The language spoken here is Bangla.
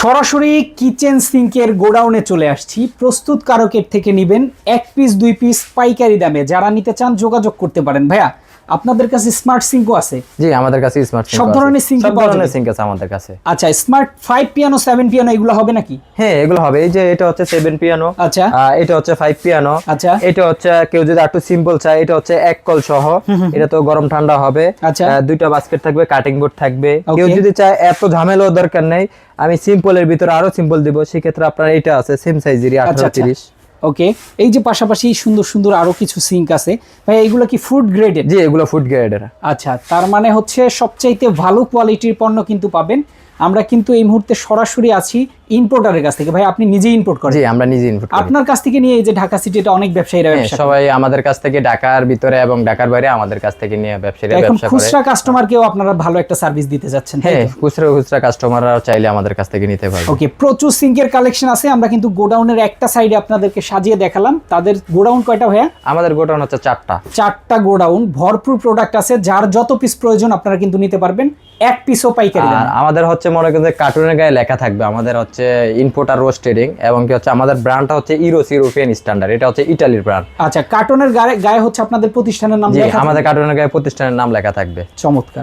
সরাসরি কিচেন সিঙ্কের গোডাউনে চলে আসছি। প্রস্তুতকারকের থেকে নেবেন এক পিস দুই পিস পাইকারি দামে। যারা নিতে চান যোগাযোগ করতে পারেন। ভাইয়া আপনাদের কাছে স্মার্ট সিঙ্কও আছে? জি আমাদের কাছে স্মার্ট সব ধরনের sink সব ধরনের সিঙ্ক আছে আমাদের কাছে। আচ্ছা smart five piano seven piano এগুলো হবে নাকি? হ্যাঁ এগুলো হবে। এই যে এটা হচ্ছে সেভেন পিয়ানো আচ্ছা। এটা হচ্ছে ফাইভ পিয়ানো আচ্ছা। এটা হচ্ছে কেউ যদি একটু সিম্পল চায় এটা হচ্ছে এক কল সহ। এটা তো গরম ঠান্ডা হবে। আচ্ছা। দুইটা বাস্কেট থাকবে কাটিং বোর্ড থাকবে। কেউ যদি চায় এত ঝামেলাও দরকার নেই আমি সিম্পলের ভিতরে আরও সিম্পল দিব। সেক্ষেত্রে আপনার এটা আছে সেম সাইজেরই আচ্ছা আঠারো আচ্ছা তিরিশ। ওকে এই যে পাশাপাশি সুন্দর সুন্দর আরও কিছু সিঙ্ক আছে। ভাই এগুলো কি ফুড গ্রেডের জি এগুলো ফুড গ্রেডের আচ্ছা তার মানে হচ্ছে সবচাইতে ভালো কোয়ালিটির পণ্য কিন্তু পাবেন আমরা কিন্তু এই মুহূর্তে সরাসরি আছি ইম্পোর্টারের কাছ থেকে। ভাই আপনি নিজে ইম্পোর্ট করেন। জি আমরা নিজে ইনপুট করি। আপনার কাছ থেকে নিয়ে এই যে ঢাকা সিটিতে অনেক ব্যবসায়ীরা হ্যাঁ, ব্যবসা সবাই আমাদের কাছ থেকে ঢাকার ভিতরে এবং ঢাকার বাইরে আমাদের কাছ থেকে নিয়ে ব্যবসায়ীরা ব্যবসা করে। খুচরা কাস্টমারকেও আপনারা ভালো একটা সার্ভিস দিতে যাচ্ছেন হ্যাঁ খুচরা খুচরা কাস্টমাররা চাইলে আমাদের কাছ থেকে নিতে পারবে। ওকে প্রচুর সিঙ্কের কালেকশন আছে। আমরা কিন্তু গোডাউনের একটা সাইডে আপনাদেরকে সাজিয়ে দেখালাম। তাদের গোডাউন কয়টা ভাইয়া? আমাদের গোডাউন হচ্ছে চারটা। চারটা গোডাউন ভরপুর প্রোডাক্ট আছে। যার যত পিস প্রয়োজন আপনারা কিন্তু নিতে পারবেন। এক পিসও পাইকারি। আমাদের হচ্ছে মনে করেন যে কার্টুনের গায়ে লেখা থাকবে। আমাদের হচ্ছে ইনপোর্ট আর রোস্ট ট্রেডিং এবং কি হচ্ছে আমাদের ব্র্যান্ডটা হচ্ছে ইউরোস ইউরোপিয়ান স্ট্যান্ডার্ড এটা হচ্ছে ইটালির ব্র্যান্ড আচ্ছা কার্টুনের গায়ে গায়ে হচ্ছে আপনাদের প্রতিষ্ঠানের নাম লেখা আমাদের কার্টুনের গায়ে প্রতিষ্ঠানের নাম লেখা থাকবে। চমৎকার।